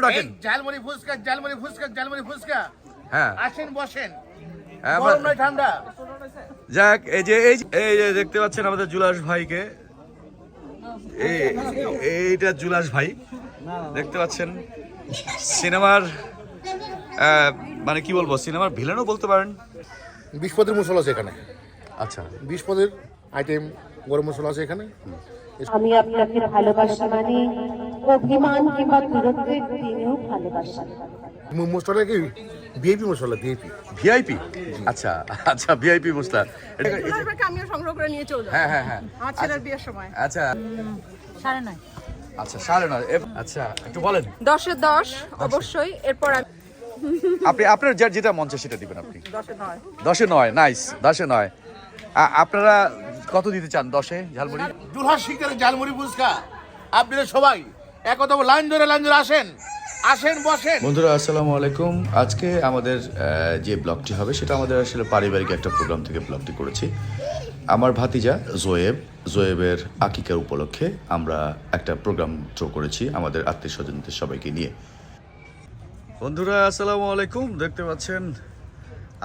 রাখেন। এই ঝালমুড়ি ফুচকা ঝালমুড়ি ফুচকা ঝালমুড়ি ফুচকা। হ্যাঁ। আসেন বসেন। হ্যাঁ, গরম নয় ঠান্ডা। যাক এই যে এই যে- দেখতে পাচ্ছেন আমাদের জুলাস ভাইকে। এইটা জুলাস ভাই। দেখতে পাচ্ছেন সিনেমার আহ, মানে কি বলব সিনেমার ভিলেনও বলতে পারেন। বিশ পদের মশলা আছে এখানে। আচ্ছা। বিশ পদের আইটেম গরম মশলা আছে এখানে। আমি আপনাকে ভালোবাসি মানে অভিমান কিংবা দূরত্বের দিনেও ভালোবাসি। ম- মশলাটা কি? ভিআইপি মশলা ভিআইপি ভিআইপি আচ্ছা আচ্ছা ভিআইপি মশলা। এটা আপনাকে আমিও সংগ্রহ করে নিয়ে চলে হ্যাঁ হ্যাঁ হ্যাঁ। আমার ছেলের বিয়ের সময়। আচ্ছা। সাড়ে নয়। আচ্ছা সাড়ে নয়। আচ্ছা একটু বলেন। দশে দশ অবশ্যই। এরপর আপনি আপনার যার যেটা মঞ্চে সেটা দিবেন আপনি। দশে নয়। দশে নয় নাইস দশে নয়। আপনারা কত দিতে চান দশে ঝালমুড়ি? দুলহার শিকারে ঝালমুড়ি ফুচকা। আপনারা সবাই একত লাইন ধরে লাইন ধরে আসেন। আসেন বসেন। বন্ধুরা আসসালামু আলাইকুম। আজকে আমাদের যে ব্লগটি হবে সেটা আমাদের আসলে পারিবারিক একটা প্রোগ্রাম থেকে ব্লগটি করেছি। আমার ভাতিজা জোয়েব জোয়েবের আকিকার উপলক্ষে আমরা একটা প্রোগ্রাম থ্রো করেছি আমাদের আত্মীয় স্বজনদের সবাইকে নিয়ে। বন্ধুরা আসসালামু আলাইকুম। দেখতে পাচ্ছেন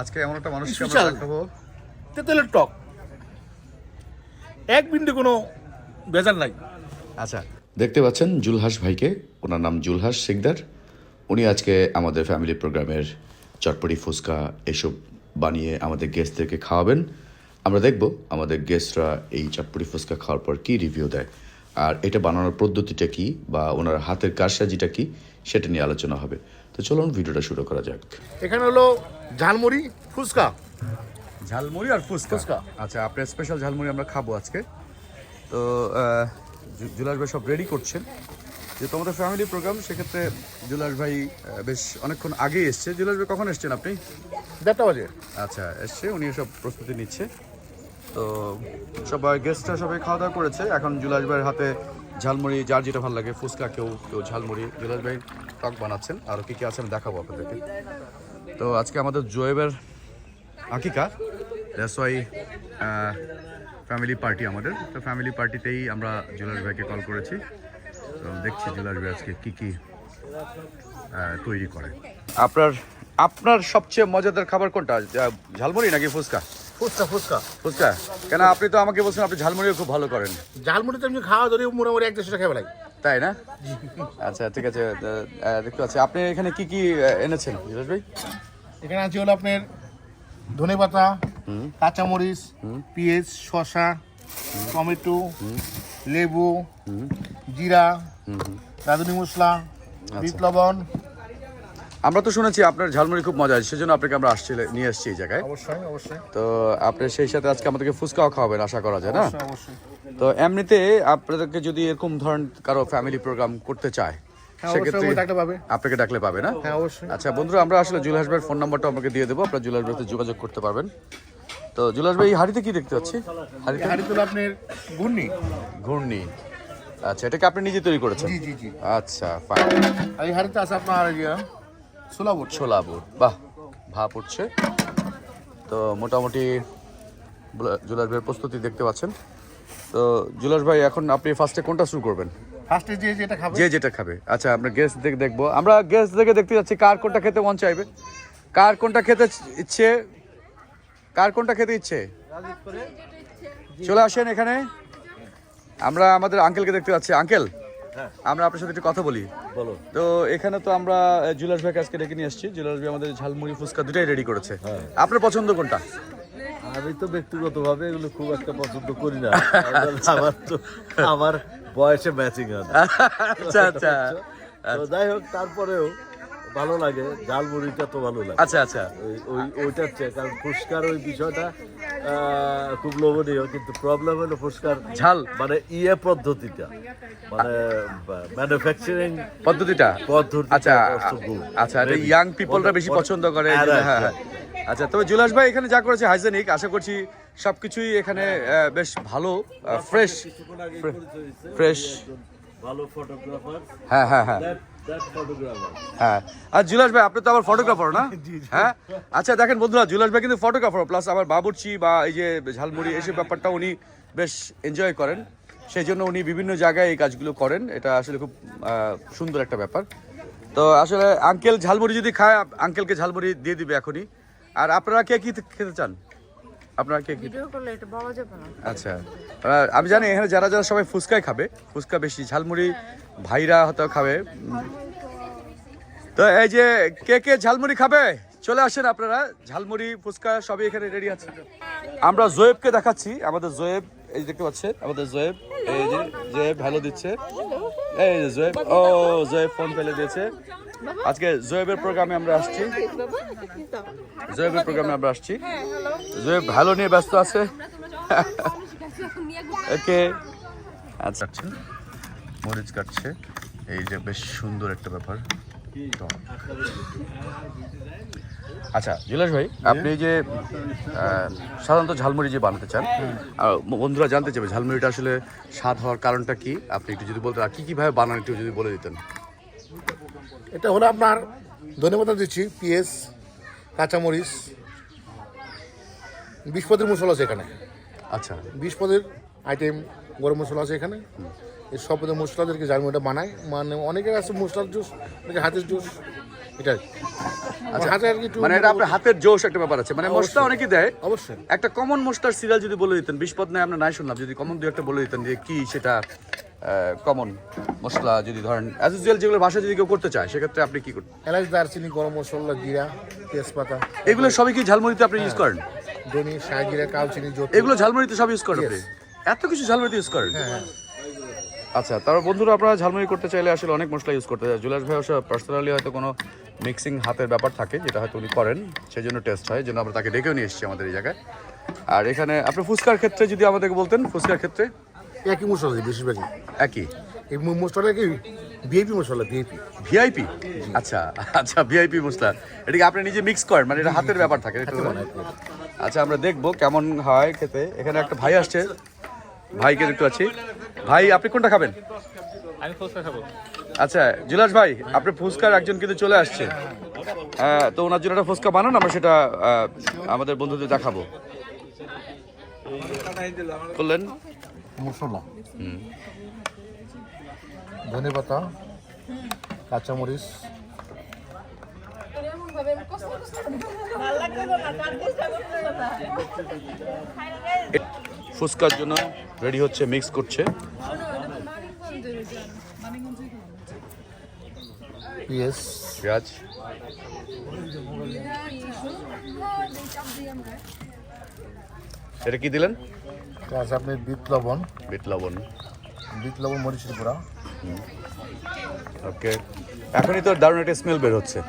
আজকে এমন একটা মানুষকে আমরা স্পেশাল। দেখাবো। তেঁতুলের টক। এক বিন্দু কোনো বেজার নাই। আচ্ছা দেখতে পাচ্ছেন জুলহাস ভাইকে ওনার নাম জুলহাস শিকদার। উনি আজকে আমাদের ফ্যামিলি প্রোগ্রামের চটপটি ফুচকা এসব বানিয়ে আমাদের গেস্টদেরকে খাওয়াবেন। আমরা দেখব আমাদের গেস্টরা এই চটপটি ফুচকা খাওয়ার পর কী রিভিউ দেয়। আর এটা বানানোর পদ্ধতিটা কি বা ওনার হাতের কারসাজিটা কি সেটা নিয়ে আলোচনা হবে। তো চলুন ভিডিওটা শুরু করা যাক। এখানে হলো ঝালমুড়ি ফুচকা। ঝালমুড়ি আর ফুচকা। ফুচকা। আচ্ছা আপনার স্পেশাল ঝালমুড়ি আমরা খাব আজকে। তো জুলাস ভাই সব রেডি করছেন। যে তোমাদের ফ্যামিলি প্রোগ্রাম সেক্ষেত্রে জুলাস ভাই বেশ অনেকক্ষণ আগে এসছে। জুলাস ভাই কখন এসছেন আপনি? দেড়টা বাজে। আচ্ছা এসছে উনি সব প্রস্তুতি নিচ্ছে। তো সবাই গেস্টরা সবাই খাওয়া দাওয়া করেছে। এখন জুলাস ভাইয়ের হাতে ঝালমুড়ি যার যেটা ভালো লাগে ফুচকা কেউ কেউ ঝালমুড়ি। জুলাস ভাই টক বানাচ্ছেন। আরও কী কী আছে আমি দেখাবো আপনাদেরকে। তো আজকে আমাদের জোয়েবের আকিকা। দ্যাটস ওয়াই ফ্যামিলি পার্টি আমাদের। তো ফ্যামিলি পার্টিতেই আমরা জুলাস ভাইকে কল করেছি। তো দেখছি জুলাস ভাই আজকে কী কী তৈরি করে। আপনার আপনার সবচেয়ে মজাদার খাবার কোনটা? ঝালমুড়ি নাকি ফুচকা? ফুচকা ফুচকা। ফুচকা? কেন আপনি তো আমাকে বলছেন আপনি ঝালমুড়িও খুব ভালো করেন। ঝালমুড়ি তো এমনি খাওয়া ধরে মোটামুটি এক দেড়শো খেয়ে বেড়াই তাই না? আচ্ছা ঠিক আছে দেখতে পাচ্ছি। আপনি এখানে কি কি এনেছেন ভাই? এখানে আছে হলো আপনার ধনে পাতা কাঁচামরিচ পেঁয়াজ শসা টমেটো লেবু জিরা রাঁধুনি মশলা বিট লবণ। আমরা তো শুনেছি আপনার ঝালমুড়ি খুব মজা আছে সেজন্য আপনাকে আমরা আসছি নিয়ে আসছি এই জায়গায়। অবশ্যই অবশ্যই। তো আপনি সেই সাথে আজকে আমাদেরকে ফুচকাও খাওয়াবেন আশা করা যায় না? অবশ্যই, অবশ্যই। তো এমনিতে আপনাদেরকে যদি এরকম ধরনের কারও ফ্যামিলি প্রোগ্রাম করতে চায় হ্যাঁ, আমাকে। আপনাকে ডাকলে পাবে না? হ্যাঁ অবশ্যই। আচ্ছা বন্ধুরা আমরা আসলে জুলাস ভাইয়ের ফোন নাম্বারটা আপনাকে দিয়ে দেবো। আপনার জুলাস ভাইতে যোগাযোগ করতে পারবেন। তো জুলাস ভাই হাড়িতে কি দেখতে পাচ্ছি? হাড়িতে? আপনার ঘূর্ণি। ঘূর্ণি। আচ্ছা এটাকে আপনি নিজে তৈরি করেছেন? জি জি জি। আচ্ছা ফাইন এই হাড়িতে আছে আপনার ছোলা বুট। ছোলা বুট। বাহ ভাপ উঠছে। তো মোটামুটি জুলাস ভাইয়ের প্রস্তুতি দেখতে পাচ্ছেন। তো জুলাস ভাই এখন আপনি ফার্স্টে কোনটা শুরু করবেন? ফার্স্টে যে যেটা খাবে? যে যেটা খাবে। আচ্ছা আমরা গেস্ট দেখে দেখব। আমরা গেস্ট দেখে দেখতে যাচ্ছি কার কোনটা খেতে মন চাইবে। কার কোনটা খেতে ইচ্ছে? কার কোনটা খেতে ইচ্ছে? চলে আসেন এখানে। আমরা আমাদের আঙ্কেলকে দেখতে পাচ্ছি আঙ্কেল আমরা আপনার সাথে একটু কথা বলি। বলো তো এখানে তো আমরা জুয়েলার্স ভাইকে আজকে ডেকে নিয়ে আসছি জুয়েলার্স ভাই আমাদের ঝালমুড়ি ফুচকা দুটাই রেডি করেছে। আপনার পছন্দ কোনটা? আমি তো ব্যক্তিগতভাবে এগুলো খুব একটা পছন্দ করি না। আমার তো আমার বয়সে ম্যাচিং হয় আচ্ছা আচ্ছা। তো যাই হোক তারপরেও ভালো লাগে জাল মুড়িটা তো ভালো লাগে। আচ্ছা আচ্ছা। ওই ওই ওইটার চেয়ে কারণ ফুসকার ওই বিষয়টা খুব লোভনীয় কিন্তু প্রবলেম হলো ফুসকার ঝাল? মানে ইয়ে পদ্ধতিটা। মানে ম্যানুফ্যাকচারিং পদ্ধতিটা? পদ্ধতি আচ্ছা আচ্ছা ইয়াং পিপলরা বেশি পছন্দ করে হ্যাঁ হ্যাঁ। আচ্ছা তবে জুলাস ভাই এখানে যা করেছে হাইজেনিক আশা করছি সবকিছুই এখানে বেশ ভালো ফ্রেশ ফ্রেশ ভালো ফটোগ্রাফার হ্যাঁ হ্যাঁ হ্যাঁ। হ্যাঁ। আর জুলাস ভাই আপনি তো আবার ফটোগ্রাফার না? হ্যাঁ? আচ্ছা দেখেন বন্ধুরা জুলাস ভাই কিন্তু ফটোগ্রাফার প্লাস আবার বাবুর্চি বা এই যে ঝালমুড়ি এসব ব্যাপারটা উনি বেশ এনজয় করেন। সেই জন্য উনি বিভিন্ন জায়গায় এই কাজগুলো করেন। এটা আসলে খুব সুন্দর একটা ব্যাপার। তো আসলে আঙ্কেল ঝালমুড়ি যদি খায় আঙ্কেলকে ঝালমুড়ি দিয়ে দিবে এখনই। আর আপনারা কে কি খেতে চান? আপনারা কে কি? আচ্ছা। আমি জানি এখানে যারা যারা সবাই ফুচকাই খাবে ফুচকা বেশি ঝালমুড়ি ভাইরা হয়তো খাবে। তো এই যে কে কে ঝালমুড়ি খাবে? চলে আসেন আপনারা। ঝালমুড়ি ফুচকা সবই এখানে রেডি আছে। আমরা জোয়েবকে দেখাচ্ছি। আমাদের জোয়েব এই যে দেখতে পাচ্ছেন? আমাদের জোয়েব এই যে জোয়েব ভালো দিচ্ছে। এই যে জোয়েব ও জোয়েব ফোন ফেলে দিয়েছে। আজকে জোয়েবের প্রোগ্রামে আমরা আসছি। জোয়েবের প্রোগ্রামে আমরা আসছি। জোয়েব ভালো নিয়ে ব্যস্ত আছে। ওকে। আচ্ছা আচ্ছা। মরিচ কাটছে। এই যে বেশ সুন্দর একটা ব্যাপার। আচ্ছা জুলাস ভাই আপনি যে সাধারণত ঝালমুড়ি যে বানাতে চান আর বন্ধুরা জানতে চাইবে ঝালমুড়িটা আসলে স্বাদ হওয়ার কারণটা কি? আপনি একটু যদি বলতেন আর কি কীভাবে বানান একটু যদি বলে দিতেন। এটা হলো আপনার ধন্যবাদ দিচ্ছি পিএস কাঁচামরিচ বিশ পদের মশলা আছে এখানে। আচ্ছা। বিশ পদের আইটেম গরম মশলা আছে এখানে। এই সব মশলাদেরকে ওটা বানায়। মানে অনেকের আছে মশলার জুস অনেকে হাতের জুস। এটা আচ্ছা কি মানে এটা আপনার হাতের জোশ একটা ব্যাপার আছে। মানে অনেকে দেয়। অবশ্যই। একটা কমন সিরিয়াল যদি বলে দিতেন বিশ পদ নয় আমরা নাই শুনলাম। যদি কমন একটা বলে দিতেন যে কি সেটা কমন মশলা যদি ধরেন অ্যাজ ইউজুয়াল যেগুলো যদি কেউ করতে চায় সেক্ষেত্রে আপনি কি এলাচ দারচিনি গরম মশলা জিরা তেজপাতা। এগুলো সবই কি ঝালমুড়িতে আপনি ইউজ করেন? ধনি শাহ কালচিনি এগুলো ঝালমুড়িতে সব ইউজ করেন আপনি? এত কিছু ঝালমুড়িতে ইউজ করেন? হ্যাঁ হ্যাঁ। আচ্ছা তারপর বন্ধুরা আপনারা ঝালমুড়ি করতে চাইলে আসলে অনেক মশলা ইউজ করতে চায় জুলাস ভাই অবশ্য পার্সোনালি হয়তো কোনো মিক্সিং হাতের ব্যাপার থাকে যেটা হয়তো উনি করেন সেই জন্য টেস্ট হয় এই জন্য আমরা তাকে ডেকেও নিয়ে এসেছি আমাদের এই জায়গায়। আর এখানে আপনি ফুচকার ক্ষেত্রে যদি আমাদেরকে বলতেন ফুচকার ক্ষেত্রে? একই মশলা বেশিরভাগই। একই? এই মশলাটা কি? ভিআইপি মশলা ভিআইপি ভিআইপি আচ্ছা আচ্ছা ভিআইপি মশলা। এটা কি আপনি নিজে মিক্স করেন? মানে এটা হাতের ব্যাপার থাকে একটু আচ্ছা আমরা দেখব কেমন হয় খেতে। এখানে একটা ভাই আসছে। ভাইকে দেখতে পাচ্ছি ভাই আপনি কোনটা খাবেন? আমি ফুচকা খাব। আচ্ছা জুলাস ভাই আপনি ফুচকার একজন কিন্তু চলে আসছে। হ্যাঁ তো ওনার জন্য একটা ফুচকা বানান আমরা সেটা আমাদের বন্ধুদের দেখাবো। বললেন মশলা। ধনে পাতা কাঁচামরিচ। ফুচকার জন্য রেডি হচ্ছে মিক্স করছে। পিএস পেঁয়াজ এটা কি দিলেন? আছে আপনি বিট লবণ। বিট লবণ। বিট লবণ মরিচের গুঁড়া। ওকে এখনই তো দারুণ একটা স্মেল বের হচ্ছে।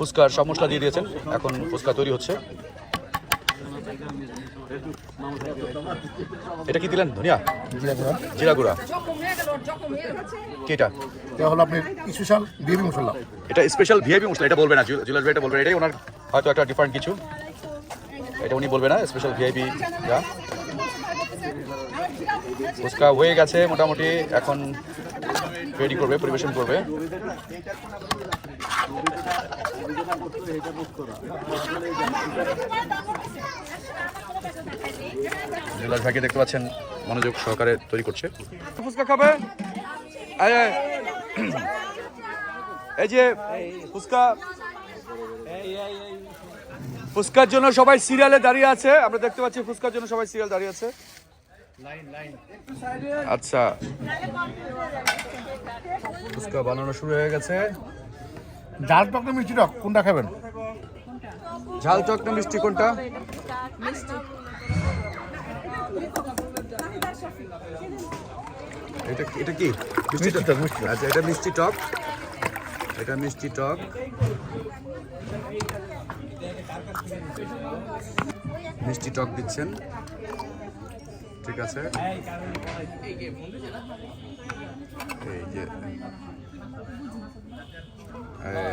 ফুচকার সব মশলা দিয়ে দিয়েছেন। এখন ফুচকা তৈরি হচ্ছে। এটা কি দিলেন? ধনিয়া? জিরা গুঁড়া। জিরা এটা হলো আপনার স্পেশাল বিবি মশলা। এটা স্পেশাল ভিআইপি মশলা এটা বলবে না। জুয়েলার ভাই এটা বলবে এটাই ওনার হয়তো একটা ডিফারেন্ট কিছু। এটা উনি বলবে না স্পেশাল ভিআইপি ফুচকা হয়ে গেছে মোটামুটি। এখন রেডি করবে পরিবেশন করবে। জুয়েলার ভাইকে দেখতে পাচ্ছেন, মনোযোগ সহকারে তৈরি করছে। ফুচকা খাবে। এই যে ফুচকা। ফুচকার জন্য সবাই সিরিয়ালে দাঁড়িয়ে আছে। আমরা দেখতে পাচ্ছি ফুচকার জন্য সবাই সিরিয়াল দাঁড়িয়ে আছে। আচ্ছা। ফুচকা বানানো শুরু হয়ে গেছে। ডাল টক না মিষ্টি টক? কোনটা খাবেন? ঝাল টক না মিষ্টি কোনটা? এটা এটা কি? মিষ্টি টক। আচ্ছা এটা মিষ্টি টক। এটা মিষ্টি টক। মিষ্টি টক দিচ্ছেন। ঠিক আছে। এই যে হ্যাঁ।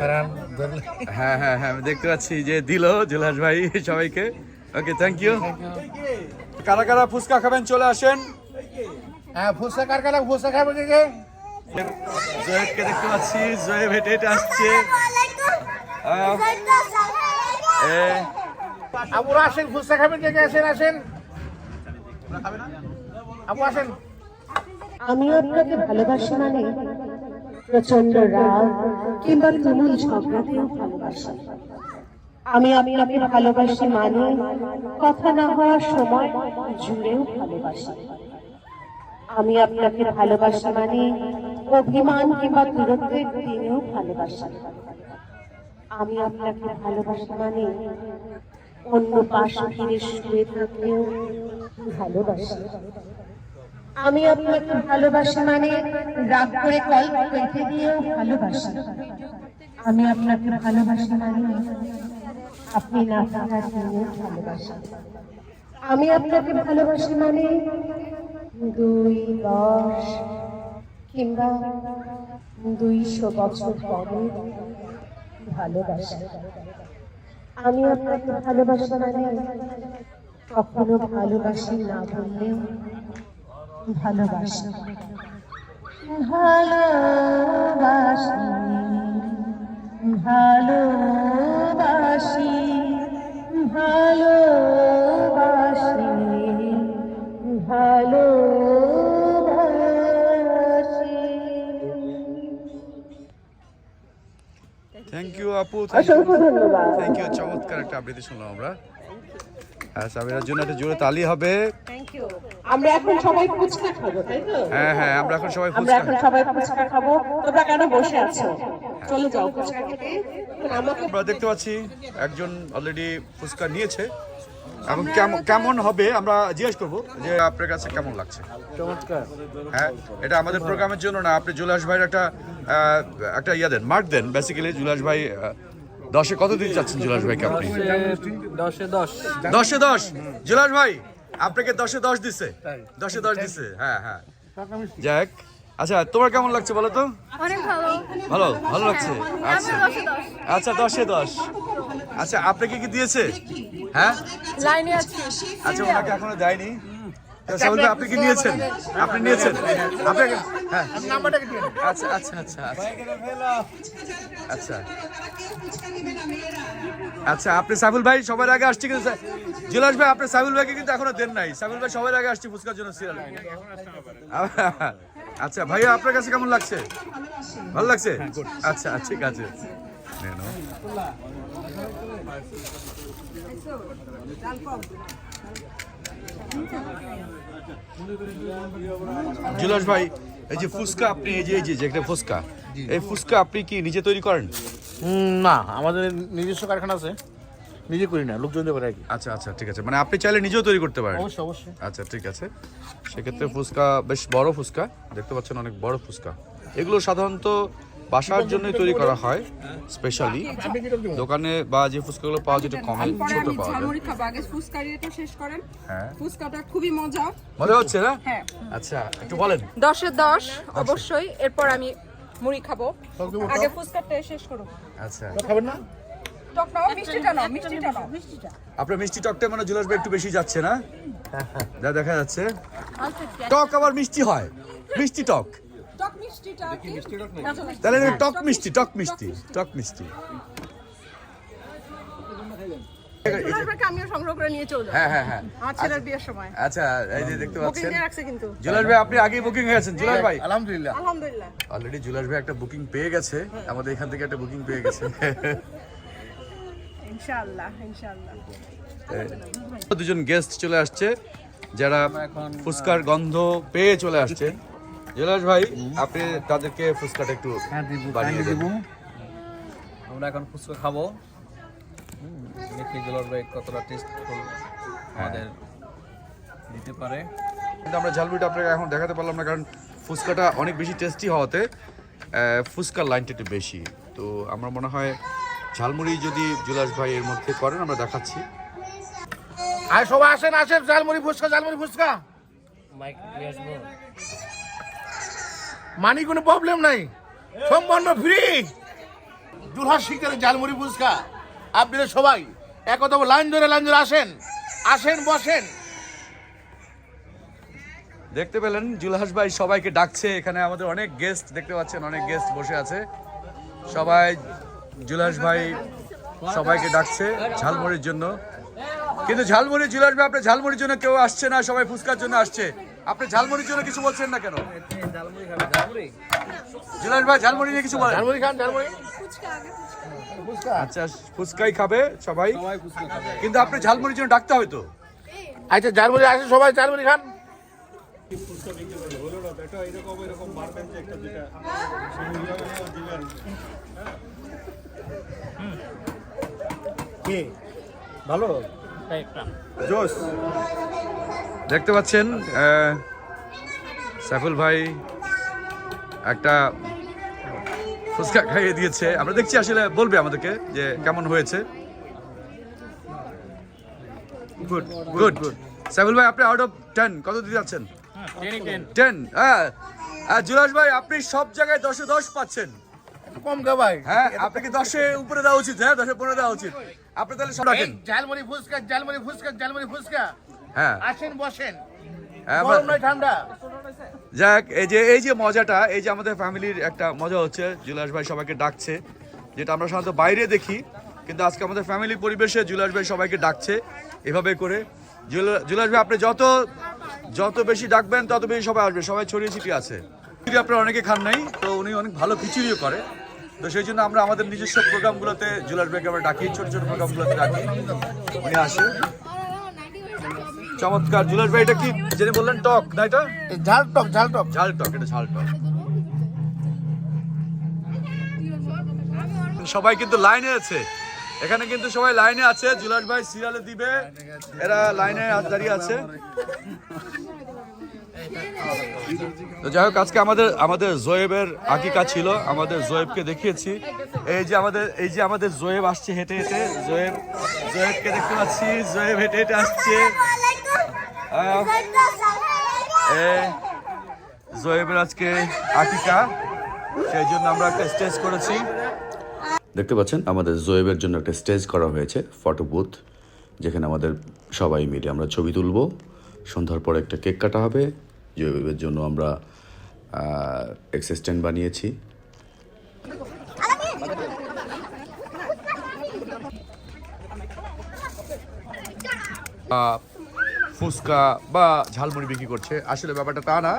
হ্যাঁ হ্যাঁ আমি দেখতে পাচ্ছি যে দিল জুলাস ভাই সবাইকে। ওকে থ্যাংক ইউ কারা কারা ফুচকা খাবেন চলে আসেন। হ্যাঁ ফুচকা কার কার ফুচকা খাবে কে কে? জয়েবকে দেখতে পাচ্ছি জয়েব হেঁটে হেঁটে আসছে। আসেন ফুচকা খাবেন কে আসেন আসেন। আমি আপনাকে ভালোবাসি মানে প্রচণ্ড রাগ। কিংবা তুমুল ঝগড়াতেও ভালোবাসি। আমি আপনাকে ভালোবাসি মানে কথা না হওয়ার সময় জুড়েও ভালোবাসি। আমি আপনাকে ভালোবাসি মানে অভিমান কিংবা দূরত্বের দিনেও ভালোবাসি। আমি আপনাকে ভালোবাসি মানে অন্য পাশে ফিরে শুয়ে থাকলেও ভালোবাসি। আমি আপনাকে ভালোবাসি মানে রাগ করে কল কেটে দিয়েও ভালোবাসি। আমি আপনাকে ভালোবাসি মানে আপনি না থাকার দিনেও ভালোবাসি। আমি আপনাকে ভালোবাসি মানে দুই দশ কিংবা দুইশো বছর পরে ভালোবাসি। আমি আপনাকে ভালোবাসি মানে কখনো ভালোবাসি না বললেও ভালোবাসি। ভালোবাসি ভালোবাসি ভালোবাসি ভালোবাসি। থ্যাংক ইউ আপু থ্যাংক ইউ চমৎকার একটা আবৃত্তি শুনলাম আমরা। হ্যাঁ সাবিরার জন্য একটা জোরে তালি হবে। আমরা এখন সবাই ফুচকা খাব তাই তো? হ্যাঁ হ্যাঁ আমরা এখন সবাই আমরা এখন সবাই ফুচকা খাব। তোমরা কেন বসে আছো? চলে যাও ফুচকা খেতে। আমরা দেখতে পাচ্ছি একজন অলরেডি ফুচকা নিয়েছে। এবং কেমন কেমন হবে আমরা জিজ্ঞেস করব যে আপনার কাছে কেমন লাগছে? চমৎকার। হ্যাঁ এটা আমাদের প্রোগ্রামের জন্য না আপনি জুলাস ভাইয়ের একটা একটা ইয়া দেন মার্ক দেন বেসিক্যালি জুলাস ভাই দশে কত দিন যাচ্ছেন জুলাস ভাইকে আপনি? দশে দশ দশে। দশ জুলাস ভাই আপনাকে দশে দশ দিছে। দশে দশ দিছে হ্যাঁ হ্যাঁ। যাক আচ্ছা তোমার কেমন লাগছে বলো তো? ভালো। ভালো ভালো লাগছে? আচ্ছা। দশে দশ। আচ্ছা দশে দশ। আচ্ছা আপনাকে কি দিয়েছে? হ্যাঁ? আচ্ছা ওনাকে এখনও দেয়নি? ভাই, আপনি কি নিয়েছেন? আপনি নিয়েছেন? আপনাকে হ্যাঁ। আচ্ছা আচ্ছা আচ্ছা আচ্ছা। আচ্ছা। আচ্ছা আপনি সাইফুল ভাই সবার আগে আসছি কিন্তু জুলাস ভাই আপনি সাইফুল ভাইকে কিন্তু এখনও দেন নাই। সাইফুল ভাই সবার আগে আসছি ফুচকার জন্য সিরিয়াল আচ্ছা ভাইয়া আপনার কাছে কেমন লাগছে? ভালো লাগছে? আচ্ছা ঠিক আছে। জুলাস ভাই এই যে ফুচকা আপনি এই যে এই যে যে একটা ফুচকা এই ফুচকা আপনি কি নিজে তৈরি করেন? না আমাদের নিজস্ব কারখানা আছে নিজে করি না লোকজন করে আর কি আচ্ছা আচ্ছা ঠিক আছে মানে আপনি চাইলে নিজেও তৈরি করতে পারেন। অবশ্যই অবশ্যই। আচ্ছা ঠিক আছে সেক্ষেত্রে ফুচকা বেশ বড় ফুচকা দেখতে পাচ্ছেন অনেক বড় ফুচকা। এগুলো সাধারণত বাসার জন্যই তৈরি করা হয় স্পেশালি দোকানে বা যে ফুচকাগুলো পাওয়া যায় একটু কমে ছোট পাওয়া যায়। খাব। আগে শেষ করেন। হ্যাঁ। ফুচকাটা খুবই মজা। মজা হচ্ছে না? হ্যাঁ। আচ্ছা একটু বলেন। দশে দশ অবশ্যই। এরপর আমি মুড়ি খাব। আগে ফুচকাটা শেষ করো আচ্ছা। খাবেন না? টক নাও মিষ্টিটা নাও মিষ্টিটা নাও। মিষ্টিটা। আপনার মিষ্টি টকটা মানে জুলাস একটু বেশি যাচ্ছে না? যা দেখা যাচ্ছে। টক আবার মিষ্টি হয়। মিষ্টি টক। টক মিষ্টিটা তাহলে টক মিষ্টি টক মিষ্টি টক মিষ্টি। আমিও সংগ্রহ করে নিয়ে চলে হ্যাঁ হ্যাঁ হ্যাঁ। আমার ছেলের বিয়ের সময়। আচ্ছা এই যে দেখতে বুকিং পাচ্ছেন। রাখছে কিন্তু। জুলাস ভাই আপনি আগেই বুকিং হয়ে গেছেন জুলাস ভাই। আলহামদুলিল্লাহ। আলহামদুলিল্লাহ। অলরেডি জুলাস ভাই একটা বুকিং পেয়ে গেছে। আমাদের এখান থেকে একটা বুকিং পেয়ে গেছে। ইনশাআল্লাহ ইনশাআল্লাহ। দুজন গেস্ট চলে আসছে যারা ফুচকার গন্ধ পেয়ে চলে আসছে। জুলাস ভাই আপনি তাদেরকে ফুচকাটা একটু বানিয়ে দেবেন আমরা এখন ফুচকা খাব। দেখি জুলার ভাই কতটা টেস্ট আমাদের দিতে পারে। কিন্তু আমরা ঝালমুড়িটা আপনাকে এখন দেখাতে পারলাম না কারণ ফুচকাটা অনেক বেশি টেস্টি হওয়াতে ফুচকার লাইনটা একটু বেশি। তো আমার মনে হয় ঝালমুড়ি যদি জুলাস ভাই এর মধ্যে করেন আমরা দেখাচ্ছি। আর সবাই আসেন আসেন ঝালমুড়ি ফুচকা ঝালমুড়ি ফুচকা। মানি কোনো প্রবলেম নাই। সম্পূর্ণ ফ্রি দুলহার শিকারে জালমুড়ি ফুচকা। আপনারা সবাই একদম লাইন ধরে লাইন ধরে আসেন। আসেন, বসেন। দেখতে পেলেন জুলহাস ভাই সবাইকে ডাকছে। এখানে আমাদের অনেক গেস্ট দেখতে পাচ্ছেন, অনেক গেস্ট বসে আছে। সবাই জুলহাস ভাই সবাইকে ডাকছে ঝালমুড়ির জন্য। কিন্তু ঝালমুড়ি, জুলহাস ভাই আপনার ঝালমুড়ির জন্য কেউ আসছে না, সবাই ফুচকার জন্য আসছে। আপনি ঝালমুড়ির জন্য কিছু বলছেন না কেন? ভাই ঝালমুড়ি নিয়ে কিছু বলেন। ঝালমুড়ি খান ঝালমুড়ি। আচ্ছা ফুচকাই খাবে সবাই। সবাই ফুচকা খাবে। কিন্তু আপনি ঝালমুড়ির জন্য ডাকতে হবে তো। আচ্ছা ঝালমুড়ি আসে সবাই ঝালমুড়ি খান। দেখতে পাচ্ছেন সাইফুল ভাই একটা ফুচকা খাইয়ে দিয়েছে। আমরা দেখছি আসলে বলবে আমাদেরকে যে কেমন হয়েছে। গুড গুড গুড সাইফুল ভাই আপনি আউট অফ টেন কত দিতে যাচ্ছেন? টেন হ্যাঁ। আর জুলাস ভাই আপনি সব জায়গায় দশে দশ পাচ্ছেন। কম গে ভাই। হ্যাঁ আপনাকে দশে উপরে দেওয়া উচিত? হ্যাঁ দশে পনেরো দেওয়া উচিত। আপনি তাহলে সব এই রাখেন ঝালমুড়ি ফুচকা ঝালমুড়ি ফুচকা ঝালমুড়ি ফুচকা। হ্যাঁ। আসেন বসেন। হ্যাঁ, গরম নয় ঠান্ডা। যাক, এই যে এই যে মজাটা, এই যে আমাদের ফ্যামিলির একটা মজা হচ্ছে জুলাস ভাই সবাইকে ডাকছে, যেটা আমরা সাধারণত বাইরে দেখি, কিন্তু আজকে আমাদের ফ্যামিলি পরিবেশে জুলাস ভাই সবাইকে ডাকছে, এভাবে করে। জুলা- জুলাস ভাই, আপনি যত যত বেশি ডাকবেন, তত বেশি সবাই আসবে, সবাই ছড়িয়ে ছিটিয়ে আছে। খিচুড়ি আপনারা অনেকে খান নাই, তো উনি অনেক ভালো খিচুড়িও করে। তো সেই জন্য আমরা আমাদের নিজস্ব প্রোগ্রামগুলোতে জুলাস ভাইকে আমরা ডাকি, ছোট ছোট প্রোগ্রামগুলোতে ডাকি, উনি আসে। চমৎকার জুলাস ভাই এটা কি জেনে বললেন টক না এটা? ঝাল টক ঝাল টক। ঝাল টক এটা ঝাল টক। সবাই কিন্তু লাইনে আছে। এখানে কিন্তু সবাই লাইনে আছে। জুলাস ভাই সিরিয়ালে দিবে। এরা লাইনে দাঁড়িয়ে আছে। তো যাই হোক আজকে আমাদের আমাদের জোয়েবের আকিকা ছিল। আমাদের জোয়েবকে দেখিয়েছি। এই যে আমাদের এই যে আমাদের জোয়েব আসছে হেঁটে হেঁটে জোয়েব জোয়েবকে দেখতে পাচ্ছি। জোয়েব হেঁটে হেঁটে আসছে। জোয়েবের আজকে আকিকা সেই জন্য আমরা একটা স্টেজ করেছি। দেখতে পাচ্ছেন আমাদের জোয়েবের জন্য একটা স্টেজ করা হয়েছে ফটো বুথ যেখানে আমাদের সবাই মিলে আমরা ছবি তুলব। সন্ধ্যার পর একটা কেক কাটা হবে জোয়েবের জন্য আমরা এক্সিস্ট্যান্ট বানিয়েছি। আহ, ফুচকা বা ঝালমুড়ি বিক্রি করছে। আসলে ব্যাপারটা তা না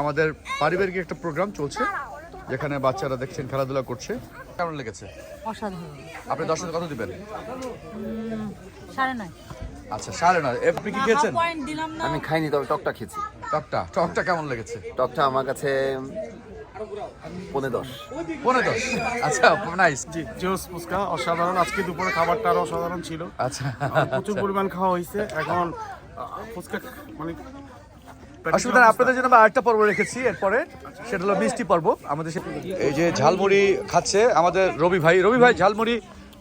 আমাদের পারিবারিক একটা প্রোগ্রাম চলছে যেখানে বাচ্চারা দেখছেন খেলাধুলা করছে। কেমন লেগেছে? অসাধারণ। আপনি দর্শক কত দিবেন? সাড়ে নয়। আচ্ছা সাড়ে নয়। আপনি কি খেয়েছেন? আমি খাইনি তবে টকটা খেয়েছি। টকটা? টকটা কেমন লেগেছে? টকটা আমার কাছে পনে দশ। পনেরো দশ? আচ্ছা নাইস জি জোস ফুচকা অসাধারণ। আজকে দুপুরে খাবারটা আরও অসাধারণ ছিল। আচ্ছা প্রচুর পরিমাণ খাওয়া হয়েছে। এখন ফুচকা মানে অসুবিধা আপনাদের জন্য আমরা আরেকটা পর্ব রেখেছি এরপরে। সেটা হলো মিষ্টি পর্ব। আমাদের সে- এই যে ঝালমুড়ি খাচ্ছে আমাদের রবি ভাই। রবি ভাই ঝালমুড়ি।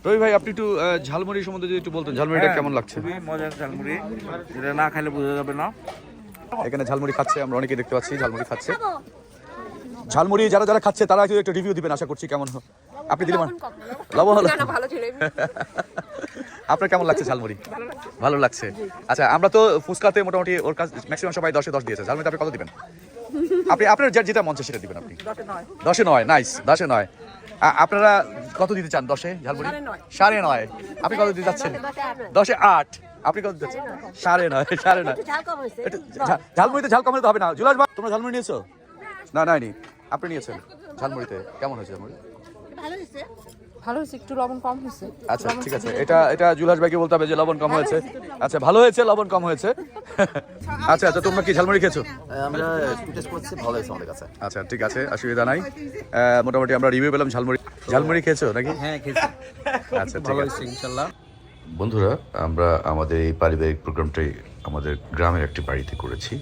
রবি ভাই আপনি একটু ঝালমুড়ি সম্বন্ধে যদি একটু বলতেন ঝালমুড়িটা কেমন লাগছে? মজার ঝালমুড়ি। যেটা না খাইলে বোঝা যাবে না। এখানে ঝালমুড়ি খাচ্ছে আমরা অনেকে দেখতে পাচ্ছি ঝালমুড়ি খাচ্ছে। ঝালমুড়ি যারা যারা খাচ্ছে তারা একটু একটু রিভিউ দিবেন আশা করছি কেমন আপনি দিলেন লবণ ভালো ছিল আপনার কেমন লাগছে ঝালমুড়ি? ভালো লাগছে। আচ্ছা আমরা তো ফুচকাতে মোটামুটি ওর কাছে ম্যাক্সিমাম সবাই দশে দশ দিয়েছে। ঝালমুড়িতে আপনি কত দিবেন? আপনি আপনার যে- যেটা মঞ্চে সেটা দিবেন আপনি। দশে নয়। নাইস দশে নয়। আপনারা কত দিতে চান দশে ঝালমুড়ি? সাড়ে নয়। আপনি কত দিতে চাচ্ছেন? দশে আট। আপনি কত দিতে সাড়ে নয়। সাড়ে নয় ঝালমুড়িতে ঝাল কম হলে তো হবে না। জুলাস ভাই তোমরা ঝালমুড়ি নিয়েছো? না নাইনি আপনি নিয়েছেন ঝালমুড়িতে। কেমন হয়েছে ঝালমুড়ি? ভালো হয়েছে। একটু লবণ কম হয়েছে। আচ্ছা ঠিক আছে। এটা এটা জুলাস ভাইকে বলতে হবে যে লবণ কম হয়েছে। আচ্ছা ভালো হয়েছে লবণ কম হয়েছে? আচ্ছা আচ্ছা তোমরা কি ঝালমুড়ি খেয়েছো? আমরা টেস্ট করছি ভালো হয়েছে আমাদের কাছে। আচ্ছা ঠিক আছে অসুবিধা নাই। মোটামুটি আমরা রিভিউ পেলাম ঝালমুড়ি। ঝালমুড়ি খেয়েছো নাকি? হ্যাঁ খেয়েছি। আচ্ছা ঠিক আছে। হয়েছে ইনশাল্লাহ। বন্ধুরা আমরা আমাদের এই পারিবারিক প্রোগ্রামটাই আমাদের গ্রামের একটি বাড়িতে করেছি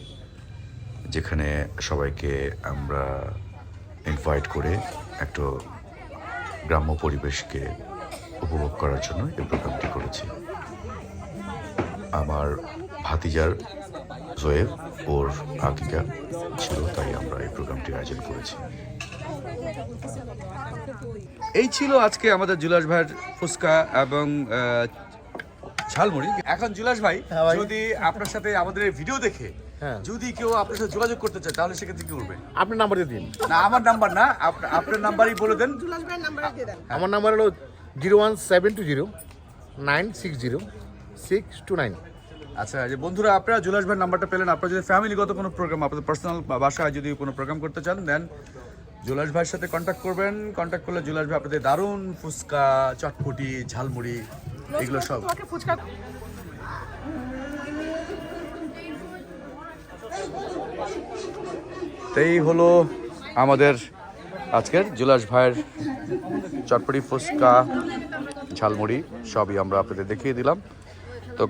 যেখানে সবাইকে আমরা ইনভাইট করে একটু গ্রাম্য পরিবেশকে উপভোগ করার জন্য এই প্রোগ্রামটি করেছি। আমার ভাতিজার জোয়েব ওর আকিকা ছিল তাই আমরা এই প্রোগ্রামটির আয়োজন করেছি। এই ছিল আজকে আমাদের জুলাস ভাইয়ের ফুচকা এবং ঝালমুড়ি। এখন জুলাস ভাই যদি আপনার সাথে আমাদের ভিডিও দেখে হ্যাঁ। যদি কেউ আপনার সাথে যোগাযোগ করতে চায় তাহলে সেক্ষেত্রে কি করবে আপনার নাম্বার দিয়ে দিন। না আমার নাম্বার না আপ- আপনার নাম্বারই বলে দেন। আমার নাম্বার হলো zero one seven two zero nine six zero six two nine. আচ্ছা যে বন্ধুরা আপনারা জুলাস ভাইয়ের নাম্বারটা পেলেন। আপনারা যদি ফ্যামিলিগত কোনো প্রোগ্রাম আপনাদের পার্সোনাল বাসায় যদি কোনো প্রোগ্রাম করতে চান দেন জুলাস ভাইয়ের সাথে কন্ট্যাক্ট করবেন। কন্ট্যাক্ট করলে জুলাস ভাই আপনাদের দারুণ ফুচকা চটপটি ঝালমুড়ি এগুলো সব। ফুচকা তো এই হলো আমাদের আজকের জুলাস ভাইয়ের চটপটি ফুচকা ঝালমুড়ি, সবই আমরা আপনাদের দেখিয়ে দিলাম। তো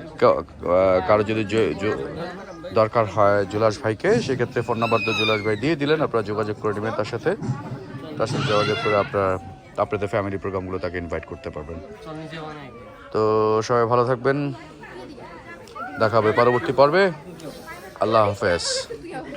কারও যদি দরকার হয় জুলাস ভাইকে, সেক্ষেত্রে ফোন নাম্বার তো জুলাস ভাই দিয়ে দিলেন, আপনারা যোগাযোগ করে নেবেন তার সাথে। তার সাথে যোগাযোগ করে আপনারা, আপনাদের ফ্যামিলি প্রোগ্রামগুলো তাকে ইনভাইট করতে পারবেন। তো সবাই ভালো থাকবেন। দেখা হবে পরবর্তী পর্বে। আল্লাহ হাফেজ